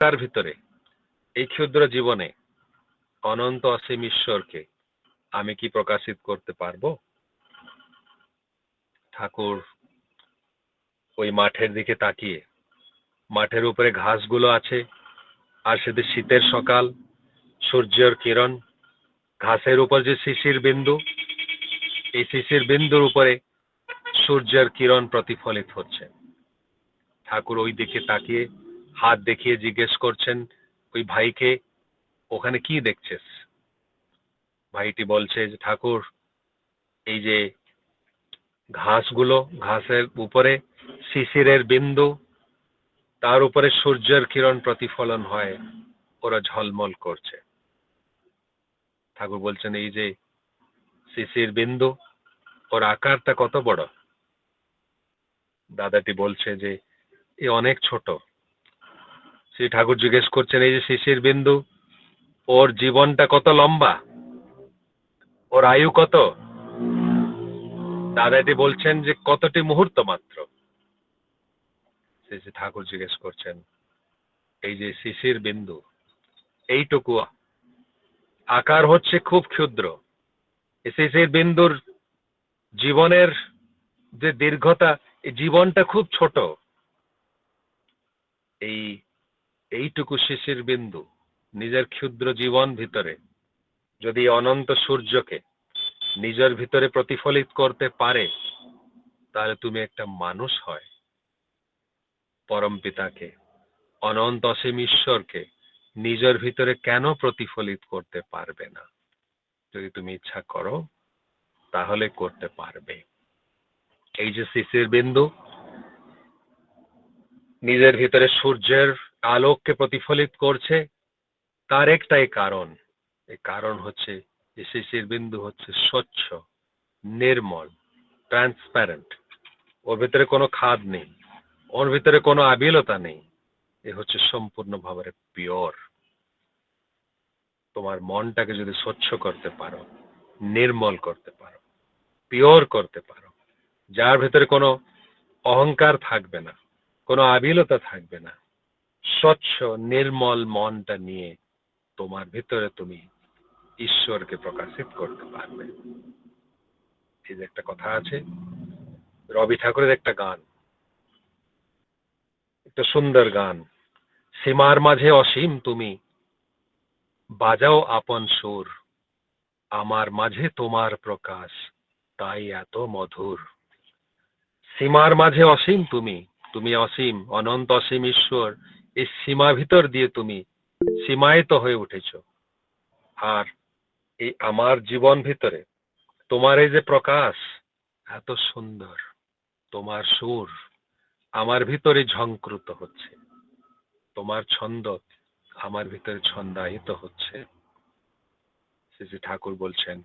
তার ভিতরে, এই ক্ষুদ্র জীবনে অনন্ত অসীম ঈশ্বরকে আমি কি প্রকাশিত করতে পারব? ঠাকুর, ওই মাঠের দিকে তাকিয়ে, মাঠের উপরে ঘাসগুলো আছে, আর সেদিন শীতের সকাল, সূর্যের কিরণ, ঘাসের উপর যে শিশির বিন্দু, এই শিশির বিন্দুর উপরে সূর্যের কিরণ প্রতিফলিত হচ্ছে। ঠাকুর ওই দিকে তাকিয়ে হাত দেখিয়ে জিজ্ঞেস করছেন, ওই ভাইকে ওখানে কি দেখছিস? ভাইটি বলছে যে, ঠাকুর, এই যে ঘাসগুলো, ঘাসের উপরে শিশিরের বিন্দু, তার উপরে সূর্যের কিরণ প্রতিফলন হয়, ওরা ঝলমল করছে। ঠাকুর বলছেন, এই যে শিশির বিন্দু, ওর আকারটা কত বড়? দাদাটি বলছে যে, এ অনেক ছোট। শ্রী ঠাকুর জিজ্ঞেস করছেন, এই যে শিশির বিন্দু, ওর জীবনটা কত লম্বা? ওর আয়ু কত? দাদাটি বলছেন যে, কতটি মুহূর্ত মাত্র? শ্রী ঠাকুর জিজ্ঞেস করছেন, এই যে শিশির বিন্দু, এইটুকু আকার হচ্ছে খুব ক্ষুদ্র। শিশির বিন্দুর জীবনের যে দীর্ঘতা, এই জীবনটা খুব ছোট। এই এইটুকু শিশির বিন্দু নিজের ক্ষুদ্র জীবন ভিতরে। যদি অনন্ত সূর্যকে নিজের ভিতরে প্রতিফলিত করতে পারে, তাহলে তুমি একটা মানুষ হয়। পরম পিতাকে, অনন্ত অসীম ঈশ্বরকে নিজের ভিতরে কেন প্রতিফলিত করতে পারবে না? যদি তুমি ইচ্ছা করো, তাহলে করতে পারবে। এই যে শিশির বিন্দু, নিজের ভিতরে সূর্যের আলোককে প্রতিফলিত করছে, তার একটাই কারণ। এই কারণ হচ্ছে যে বিন্দু হচ্ছে স্বচ্ছ, নির্মল ট্রান্সপ্যারেন্ট ওর ভিতরে কোনো খাদ নেই, ওর ভিতরে কোনো আবিলতা নেই। এ হচ্ছে সম্পূর্ণভাবে পিওর তোমার মনটাকে যদি স্বচ্ছ করতে পারো, নির্মল করতে পারো পিওর করতে পারো, যার ভিতরে কোনো অহংকার থাকবে না, কোনো আবিলতা থাকবে না স্বচ্ছ, নির্মল মনটা নিয়ে তোমার ভিতরে তুমি ঈশ্বরকে প্রকাশিত করতে পারবে। এই যে একটা কথা আছে, রবি ঠাকুরের একটা গান, একটা সুন্দর গান, সীমার মাঝে অসীম তুমি, বাজাও আপন সুর, আমার মাঝে তোমার প্রকাশ, তাই এত মধুর। সীমার মাঝে অসীম তুমি তুমি অসীম, অনন্ত অসীম ঈশ্বর এই সীমা ভিতর দিয়ে তুমি সীমায়িত হয়ে উঠেছ। আর এই আমার জীবন ভিতরে তোমার এই যে প্রকাশ, এত সুন্দর, তোমার সুর আমার ভিতরে ঝংকৃত হচ্ছে। তোমার ছন্দ আমার ভিতরে ছন্দায়িত হচ্ছে। শ্রী ঠাকুর বলছেন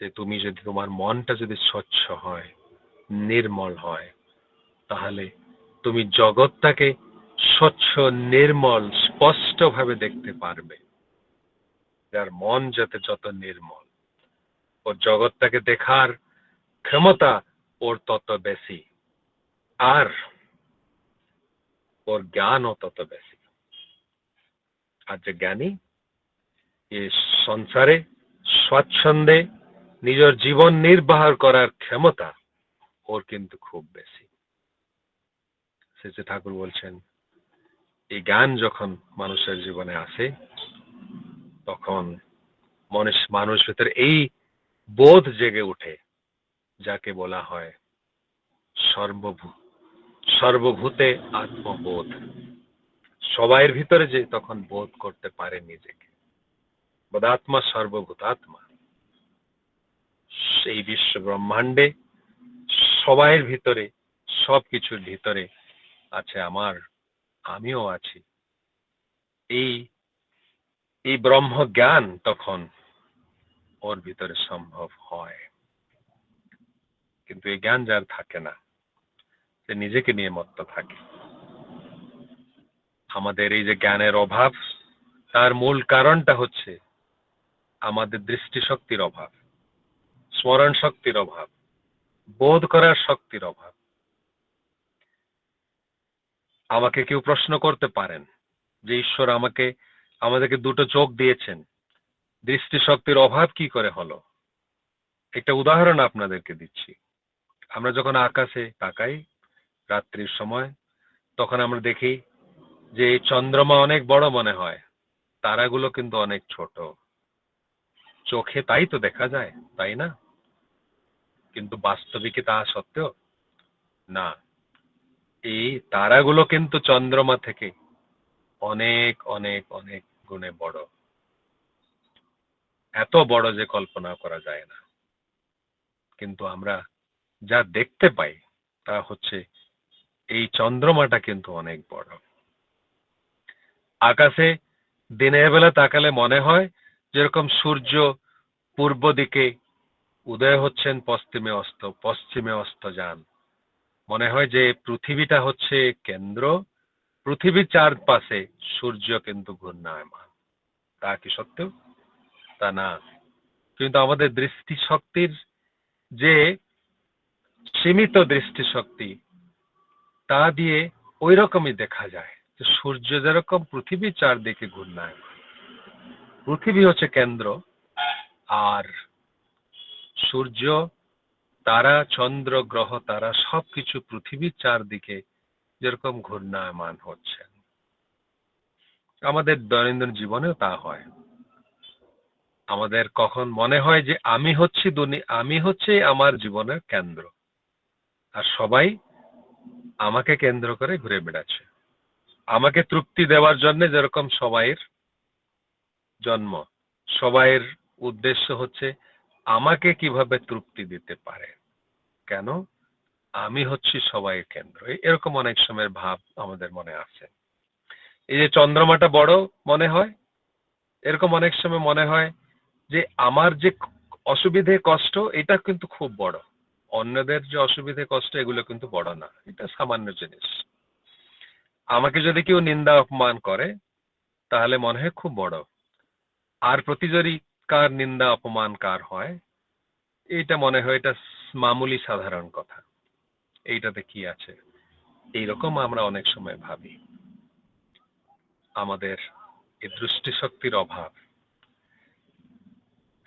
যে তুমি যদি তোমার মনটা যদি স্বচ্ছ হয়, নির্মল হয়, তাহলে তুমি জগৎটাকে স্বচ্ছ, নির্মল, স্পষ্টভাবে দেখতে পারবে। যার মন যাতে যত নির্মল, ওর জগৎটাকে দেখার ক্ষমতা ওর তত বেশি, আর ওর জ্ঞানও তত বেশি। আর যে জ্ঞানী, এ সংসারে স্বচ্ছন্দে নিজের জীবন নির্বাহ করার ক্ষমতা ওর কিন্তু খুব বেশি। শেষে ঠাকুর বলছেন এই জ্ঞান যখন মানুষের জীবনে আসে, তখন মানুষ মানুষ ভিতরে এই বোধ জেগে ওঠে, যাকে বলা হয় সর্বভূ, সর্বভূতে আত্মবোধ। সবাইয়ের ভিতরে যে তখন বোধ করতে পারে নিজেকে। বোধাত্মা সর্বভূতাত্মা সেই বিশ্ব ব্রহ্মাণ্ডে সবাইয়ের ভিতরে, সবকিছুর ভিতরে আছে আমার আমিও আছি। এই এই ব্রহ্ম জ্ঞান তখন ওর ভিতরে সম্ভব হয়। কিন্তু এই জ্ঞান যার থাকে না, সে নিজেকে নিয়ে মত্ত থাকে। আমাদের এই যে জ্ঞানের অভাব, তার মূল কারণটা হচ্ছে আমাদের দৃষ্টিশক্তির অভাব স্মরণ শক্তির অভাব, বোধ করার শক্তির অভাব। আমাকে কেউ প্রশ্ন করতে পারেন যে ঈশ্বর আমাকে, আমাদেরকে দুটো চোখ দিয়েছেন। দৃষ্টিশক্তির অভাব কি করে হলো? একটা উদাহরণ আপনাদেরকে দিচ্ছি। আমরা যখন আকাশে তাকাই রাত্রির সময়, তখন আমরা দেখি যে চন্দ্রমা অনেক বড় মনে হয়, তারাগুলো কিন্তু অনেক ছোট। চোখে তাই তো দেখা যায়, তাই না? কিন্তু বাস্তবিকে তা সত্ত্বেও না। এই তারাগুলো কিন্তু চন্দ্রমা থেকে অনেক অনেক অনেক গুণে বড়। এত বড় যে কল্পনা করা যায় না। কিন্তু আমরা যা দেখতে পাই, তা হচ্ছে এই চন্দ্রমাটা কিন্তু অনেক বড়। আকাশে দিনের বেলা তাকালে মনে হয় যেরকম সূর্য পূর্ব দিকে উদয় হচ্ছেন পশ্চিমে অস্ত পশ্চিমে অস্ত যান। মনে হয় যে পৃথিবীটা হচ্ছে কেন্দ্র, পৃথিবীর চারপাশে সূর্য কিন্তু ঘূর্ণায়মান। তা কি সত্য তা না। কিন্তু আমাদের দৃষ্টিশক্তির যে সীমিত দৃষ্টিশক্তি, তা দিয়ে ওই রকমই দেখা যায় যে সূর্য যেরকম পৃথিবীর চারদিকে ঘূর্ণায়মান। পৃথিবী হচ্ছে কেন্দ্র, আর সূর্য তারা চন্দ্র, গ্রহ, তারা সবকিছু পৃথিবীর চারদিকে যেরকম ঘূর্ণায়মান হচ্ছে। আমাদের দৈনন্দিন জীবনেও তা হয়। আমাদের কখন মনে হয় যে আমি হচ্ছি আমি হচ্ছে আমার জীবনের কেন্দ্র। আর সবাই আমাকে কেন্দ্র করে ঘুরে বেড়াচ্ছে। আমাকে তৃপ্তি দেওয়ার জন্য যেরকম সবাইয়ের জন্ম, সবাইয়ের উদ্দেশ্য হচ্ছে আমাকে কীভাবে তৃপ্তি দিতে পারে। কেন? আমি হচ্ছি সবাইয়ের কেন্দ্র। এরকম অনেক সময়ের ভাব আমাদের মনে আছে। এই যে চন্দ্রমাটা বড় মনে হয়, এরকম অনেক সময় মনে হয় যে আমার যে অসুবিধে, কষ্ট, এটা কিন্তু খুব বড়। অন্যদের যে অসুবিধে, কষ্ট, এগুলো কিন্তু বড় না। এটা সামান্য জিনিস। আমাকে যদি কেউ নিন্দা, অপমান করে, তাহলে মনে হয় খুব বড়। আর প্রতি কার নিন্দা, অপমান কার হয়? এইটা মনে হয়, এটা মামুলি সাধারণ কথা। এইটাতে কি আছে? এইরকম আমরা অনেক সময় ভাবি। আমাদের এই দৃষ্টিশক্তির অভাব,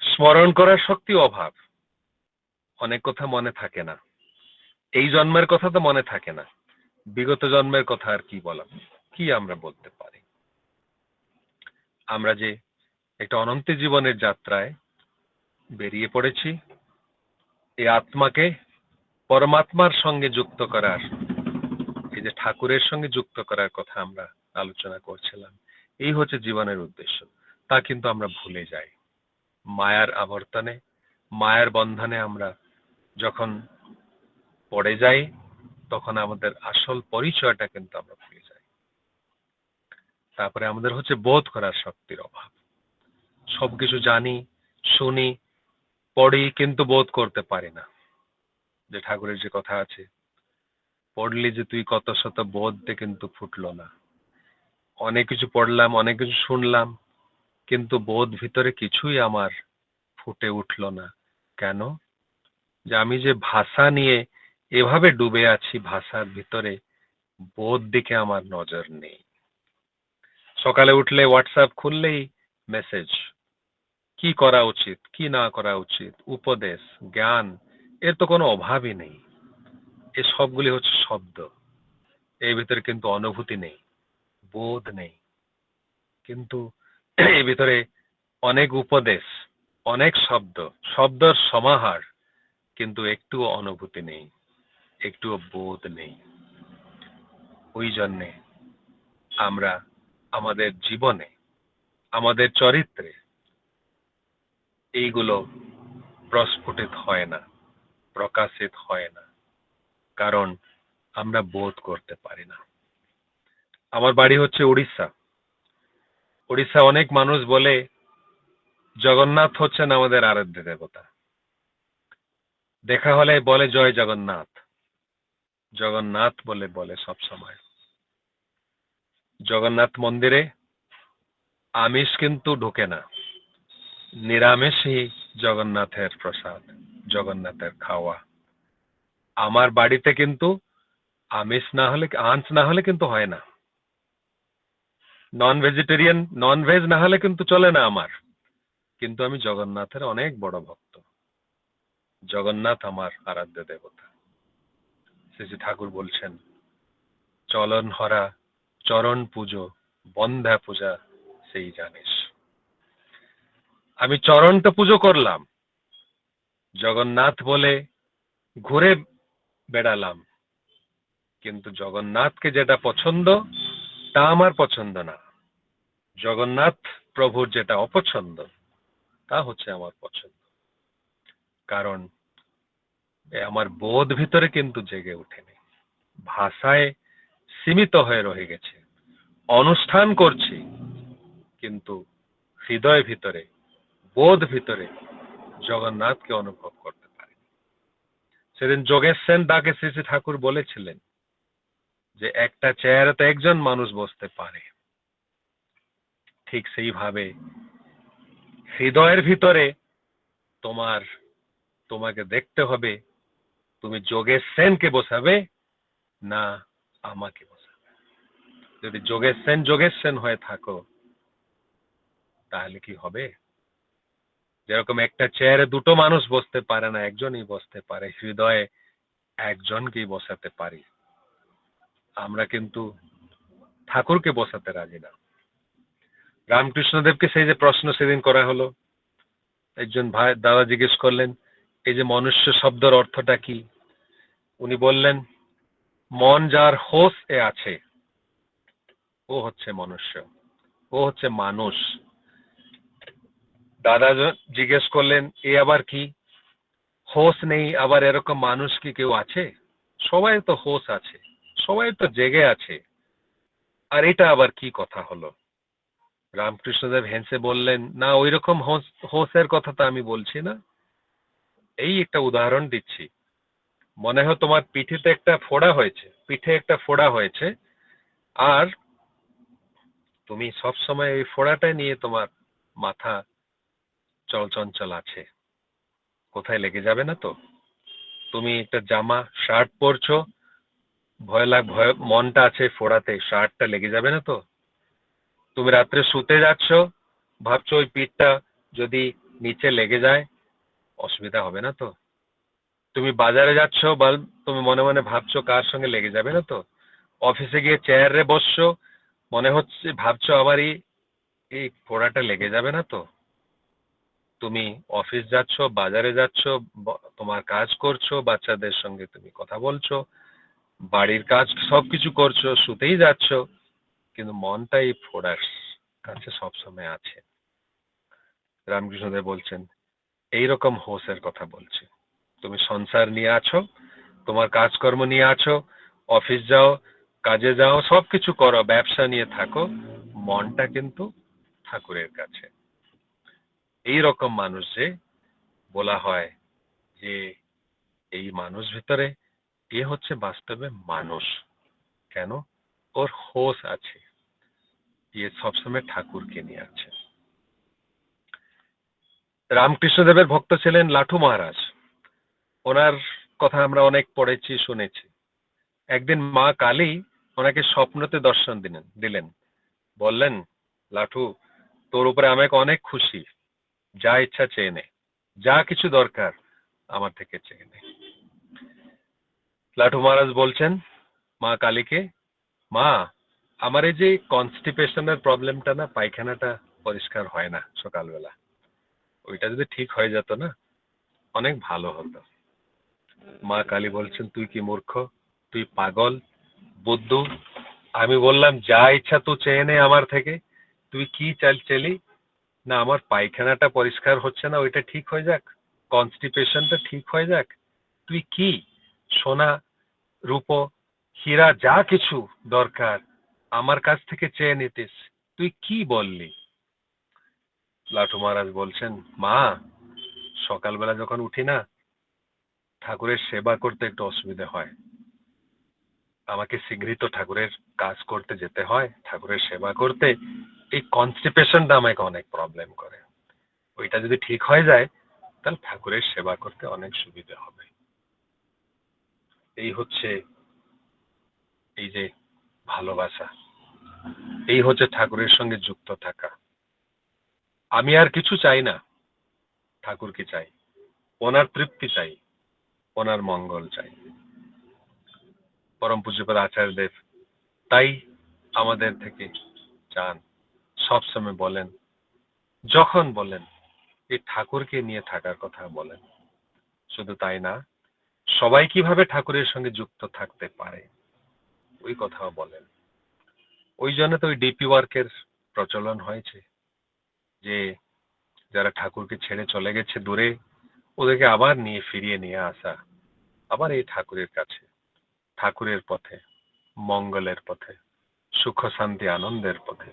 স্মরণ করার শক্তি অভাব, অনেক কথা মনে থাকে না। এই জন্মের কথা তো মনে থাকে না। বিগত জন্মের কথা আর কি বলা, কি আমরা বলতে পারি? আমরা যে একটা অনন্ত জীবনের যাত্রায় বেরিয়ে পড়েছি এই আত্মাকে পরমাত্মার সঙ্গে যুক্ত করার, এই যে ঠাকুরের সঙ্গে যুক্ত করার কথা আমরা আলোচনা করছিলাম, এই হচ্ছে জীবনের উদ্দেশ্য। তা কিন্তু আমরা ভুলে যাই। মায়ার আবর্তনে, মায়ার বন্ধনে আমরা যখন পড়ে যাই, তখন আমাদের আসল পরিচয়টা কিন্তু আমরা ভুলে যাই। তারপরে আমাদের হচ্ছে বোধ করার শক্তির অভাব। সবকিছু জানি, শুনি পড়ি কিন্তু বোধ করতে পারি না। যে ঠাকুরের যে কথা আছে, পড়লি যে তুই কত শত বোধ দে কিন্তু ফুটলো না। অনেক কিছু পড়লাম, অনেক কিছু শুনলাম, কিন্তু বোধ ভিতরে কিছুই আমার ফুটে উঠল না। কেন? যে আমি যে ভাষা নিয়ে এভাবে ডুবে আছি, ভাষার ভিতরে বোধ দিকে আমার নজর নেই। সকালে উঠলে হোয়াটসঅ্যাপ খুললেই মেসেজ কি করা উচিত, কি না করা উচিত, উপদেশ, জ্ঞান, এর তো কোনো অভাবই নেই। এই সবগুলি হচ্ছে শব্দ। এর ভিতরে কিন্তু অনুভূতি নেই, বোধ নেই। কিন্তু এর ভিতরে অনেক উপদেশ, অনেক শব্দ, শব্দর সমাহার, কিন্তু একটুও অনুভূতি নেই, একটুও বোধ নেই। ওই জন্যে আমরা আমাদের জীবনে, আমাদের চরিত্রে এইগুলো প্রস্ফুটিত হয় না, প্রকাশিত হয় না, কারণ আমরা বোধ করতে পারি না। আমার বাড়ি হচ্ছে উড়িষ্যা উড়িষ্যা অনেক মানুষ বলে, জগন্নাথ হচ্ছেন আমাদের আরাধ্য দেবতা। দেখা হলে বলে, জয় জগন্নাথ। জগন্নাথ বলে বলে সব সময়। জগন্নাথ মন্দিরে আমিষ কিন্তু ঢোকে না। নিরামিষই জগন্নাথের প্রসাদ, জগন্নাথের খাওয়া। আমার বাড়িতে কিন্তু আমিষ না হলে আঁশ না হলে কিন্তু হয় না। নন ভেজিটেরিয়ান নন ভেজ না হলে কিন্তু চলে না আমার। কিন্তু আমি জগন্নাথের অনেক বড় ভক্ত। জগন্নাথ আমার আরাধ্য দেবতা। শ্রী শ্রী ঠাকুর বলছেন, চলন হরা, চরণ পুজো, বন্ধা পূজা, সেই জানিস। আমি চরণটা পুজো করলাম। জগন্নাথ বলে ঘুরে বেড়ালাম। কিন্তু জগন্নাথকে যেটা পছন্দ, তা আমার পছন্দ না। জগন্নাথ প্রভুর যেটা অপছন্দ, তা হচ্ছে আমার পছন্দ। কারণ আমার বোধ ভিতরে কিন্তু জেগে ওঠেনি। ভাষায় সীমিত হয়ে রয়ে গেছে। অনুষ্ঠান করছি, কিন্তু হৃদয় ভিতরে বোধ ভিতরে জগন্নাথকে অনুভব করতে পারি সেদিন যোগেশ সেন তাকে শ্রী শ্রী ঠাকুর বলেছিলেন যে, একটা চেয়ারে তো একজন মানুষ বসতে পারে। ঠিক সেইভাবে হৃদয়ের ভিতরে তোমার, তোমাকে দেখতে হবে, তুমি যোগেশ সেনকে বসাবে না আমাকে বসাবে। যদি যোগেশ সেন যোগেশ সেন হয়ে থাকো, তাহলে কি হবে? যেরকম একটা চেয়ারে দুটো মানুষ বসতে পারে না, একজনই বসতে পারে, হৃদয়ে একজনকেই বসাতে পারি। আমরা কিন্তু ঠাকুরকে বসাতে রাজি না। রামকৃষ্ণদেবকে সেই যে প্রশ্ন সেদিন করা হলো, একজন ভাই, দাদা জিজ্ঞেস করলেন, এই যে মনুষ্য শব্দের অর্থটা কি? উনি বললেন, মন যার হোস এ আছে, ও হচ্ছে মনুষ্য, ও হচ্ছে মানুষ। দাদা জিজ্ঞেস করলেন, এ আবার কি? হোস নেই, আবার এরকম মানুষ কি কেউ আছে? সবাই তো হোস আছে, সবাই তো জেগে আছে। আর এটা আবার কি কথা হলো? রামকৃষ্ণদেব হেসে বললেন, না ওই রকম হোস হোসের কথা তো আমি বলছি না। এই একটা উদাহরণ দিচ্ছি। মনে হয় তোমার পিঠেতে একটা ফোড়া হয়েছে, পিঠে একটা ফোড়া হয়েছে। আর তুমি সব সময় এই ফোড়াটা নিয়ে তোমার মাথা চলচঞ্চল আছে। কোথায় লেগে যাবে না তো? তুমি একটা জামা শার্ট পরছো, ভয় লাগ, ভয়, মনটা আছে ফোড়াতে শার্টটা লেগে যাবে না তো? তুমি রাত্রে শুতে যাচ্ছ, ভাবছ ওই পিঠটা যদি নিচে লেগে যায়, অসুবিধা হবে না তো? তুমি বাজারে যাচ্ছ বা তুমি মনে মনে ভাবছ কার সঙ্গে লেগে যাবে না তো? অফিসে গিয়ে চেয়ারে বসছো, মনে হচ্ছে, ভাবছ আবার এই এই ফোড়াটা লেগে যাবে না তো? তুমি অফিস যাচ্ছ, বাজারে যাচ্ছ তোমার কাজ করছ, বাচ্চাদের সঙ্গে তুমি কথা বলছো, বাড়ির কাজ সবকিছু করছ, শুতেই যাচ্ছ, কিন্তু মনটা এই ফোড়ার কাছে সবসময় আছে। রামকৃষ্ণদেব বলছেন, এইরকম হোসের কথা বলছি। তুমি সংসার নিয়ে আছো, তোমার কাজকর্ম নিয়ে আছো অফিস যাও, কাজে যাও, সবকিছু করো, ব্যবসা নিয়ে থাকো, মনটা কিন্তু ঠাকুরের কাছে। এই রকম মানুষ যে বলা হয় যে এই মানুষ ভিতরে এ হচ্ছে বাস্তবে মানুষ। কেন? ওর হোস আছে। ইয়ে সবসময় ঠাকুরকে নিয়ে আছে। রামকৃষ্ণদেবের ভক্ত ছিলেন লাঠু মহারাজ। ওনার কথা আমরা অনেক পড়েছি, শুনেছি। একদিন মা কালী ওনাকে স্বপ্নতে দর্শন দিলেন দিলেন। বললেন লাঠু তোর উপরে আমাকে অনেক খুশি। যা ইচ্ছা চেয়ে নে। যা কিছু দরকার আমার থেকে চেয়ে নে। লাঠু মহারাজ বলছেন, মা কালীকে, মা, আমার এই যে কনস্টিপেশনের প্রবলেমটা না, পায়খানাটা পরিষ্কার হয় না সকালবেলা। ওইটা যদি ঠিক হয়ে যেত না, অনেক ভালো হতো। মা কালী বলছেন, তুই কি মূর্খ? তুই পাগল? বুদ্ধু? আমি বললাম, যা ইচ্ছা তুই চেয়ে নে আমার থেকে। তুই কি চাল চেলি না, আমার পায়খানাটা পরিষ্কার হচ্ছে না, ওইটা ঠিক হয়ে যাক। কনস্টিপেশনটা ঠিক হয়ে যাক। তুই কি? সোনা, রূপো, হীরা, যা কিছু দরকার, আমার কাছ থেকে চেয়ে নিতিস। তুই কি বললি? লাঠু মহারাজ বলছেন, মা, সকালবেলা যখন উঠি না, ঠাকুরের সেবা করতে একটু অসুবিধা হয়। আমাকে শীঘ্রই তো ঠাকুরের কাজ করতে যেতে হয়, ঠাকুরের সেবা করতে এই কনস্টিপেশনটা আমাকে অনেক প্রবলেম করে। ওইটা যদি ঠিক হয়ে যায়, তাহলে ঠাকুরের সেবা করতে অনেক সুবিধা হবে। এই হচ্ছে এই যে ভালোবাসা। এই হচ্ছে ঠাকুরের সঙ্গে যুক্ত থাকা। আমি আর কিছু চাই না। ঠাকুরকে চাই। ওনার তৃপ্তি চাই। ওনার মঙ্গল চাই। পরম পূজ্যপদ আচার্যদেব তাই আমাদের থেকে চান। সবসময় বলেন, যখন বলেন, এই ঠাকুরকে নিয়ে থাকার কথা বলেন। শুধু তাই না, সবাই কীভাবে ঠাকুরের সঙ্গে যুক্ত থাকতে পারে? ওই কথাও বলেন। ওই জন্য তো ওই ডিপি ওয়ার্কের প্রচলন হয়েছে, যে যারা ঠাকুরকে ছেড়ে চলে গেছে দূরে, ওদেরকে আবার নিয়ে ফিরিয়ে নিয়ে আসা, আবার এই ঠাকুরের কাছে, ঠাকুরের পথে, মঙ্গলের পথে, সুখ শান্তি আনন্দের পথে।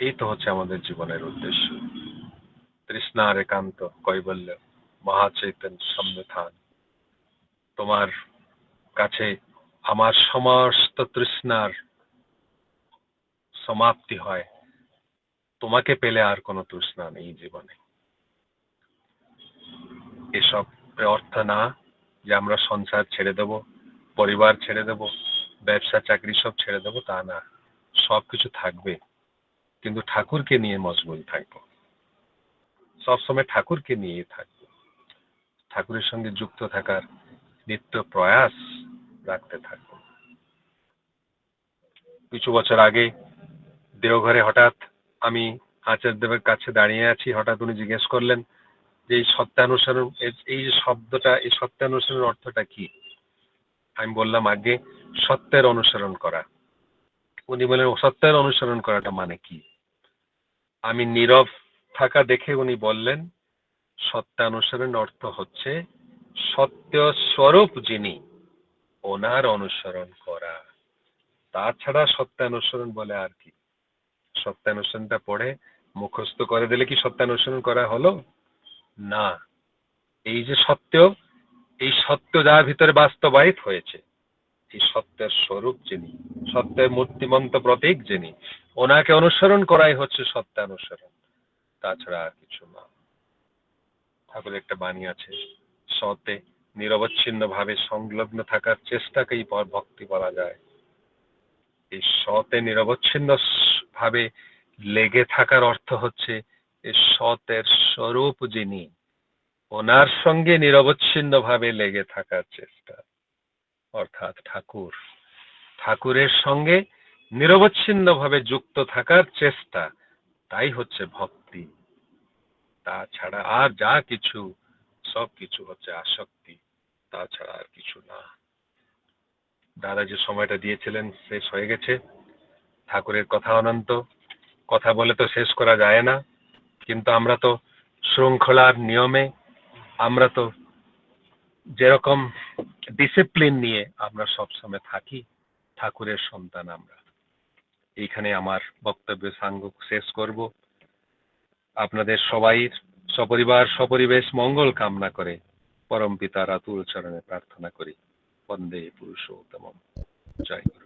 এই তো হচ্ছে আমাদের জীবনের উদ্দেশ্য। তৃষ্ণার একান্ত, কৈবল্য, মহাচৈতন্য সম্মেথান তোমার কাছে আমার সমস্ত তৃষ্ণার সমাপ্তি হয়। তোমাকে পেলে আর কোনো তৃষ্ণা নেই জীবনে। এসব অর্থ না যে আমরা সংসার ছেড়ে দেব, পরিবার ছেড়ে দেব, ব্যবসা, চাকরি সব ছেড়ে দেব, তা না। সব কিছু থাকবে। কিন্তু ঠাকুরকে নিয়ে মজবুল থাকব। সবসময় ঠাকুরকে নিয়েই থাকব। ঠাকুরের সঙ্গে যুক্ত থাকার নিত্য প্রয়াস রাখতে থাকব। কিছু বছর আগে দেওঘরে হঠাৎ আমি আচার্যদেবের কাছে দাঁড়িয়ে আছি, হঠাৎ উনি জিজ্ঞেস করলেন যে এই সত্যানুসরণ, এই যে শব্দটা, এই সত্যানুসরণের অর্থটা কি? আমি বললাম, আগে সত্যের অনুসরণ করা। উনি বলেন সত্যের অনুসরণ করাটা মানে কি? আমি নীরব থাকা দেখে উনি বললেন সত্যানুসরণ অর্থ হচ্ছে সত্য স্বরূপ যিনি ওনার অনুসরণ করা। তাছাড়া সত্যানুসরণ বলে আর কি? সত্যানুসরণটা পড়ে মুখস্থ করে দিলে কি সত্যানুসরণ করা হলো? না। এই যে সত্য, এই সত্য যার ভিতরে বাস্তবায়িত হয়েছে এই সত্যের স্বরূপ যিনি, সত্যের মূর্তিমন্ত প্রতীক যিনি, ওনাকে অনুসরণ করাই হচ্ছে সত্যানুসরণ তাছাড়া আর কিছু না। ঠাকুর একটা বাণী আছে, সতে নিরবচ্ছিন্ন ভাবে সংলগ্ন থাকার চেষ্টাকেই ব- ভক্তি বলা যায়। এই সতে নিরবচ্ছিন্ন ভাবে লেগে থাকার অর্থ হচ্ছে এই সতের স্বরূপ যিনি, ওনার সঙ্গে নিরবচ্ছিন্ন ভাবে লেগে থাকার চেষ্টা। অর্থাৎ ঠাকুর। ঠাকুরের সঙ্গে নিরবচ্ছিন্ন ভাবে যুক্ত থাকার চেষ্টা, তাই হচ্ছে ভক্তি। তাছাড়া আর যা কিছু, সব কিছু হচ্ছে আসক্তি, তাছাড়া আর কিছু না। দাদা যে সময়টা দিয়েছিলেন, শেষ হয়ে গেছে। ঠাকুরের কথা অনন্ত। কথা বলে তো শেষ করা যায় না, কিন্তু আমরা তো শৃঙ্খলার নিয়মে, আমরা তো যেরকম ডিসিপ্লিন নিয়ে আমরা সবসময় থাকি, ঠাকুরের সন্তান আমরা। এইখানে আমার বক্তব্য সাঙ্গ শেষ করব। আপনাদের সবাই সপরিবার, সপরিবেশ, মঙ্গল কামনা করে পরম পিতার আতুল চরণে প্রার্থনা করি। বন্দে পুরুষোত্তম জয় গুরু।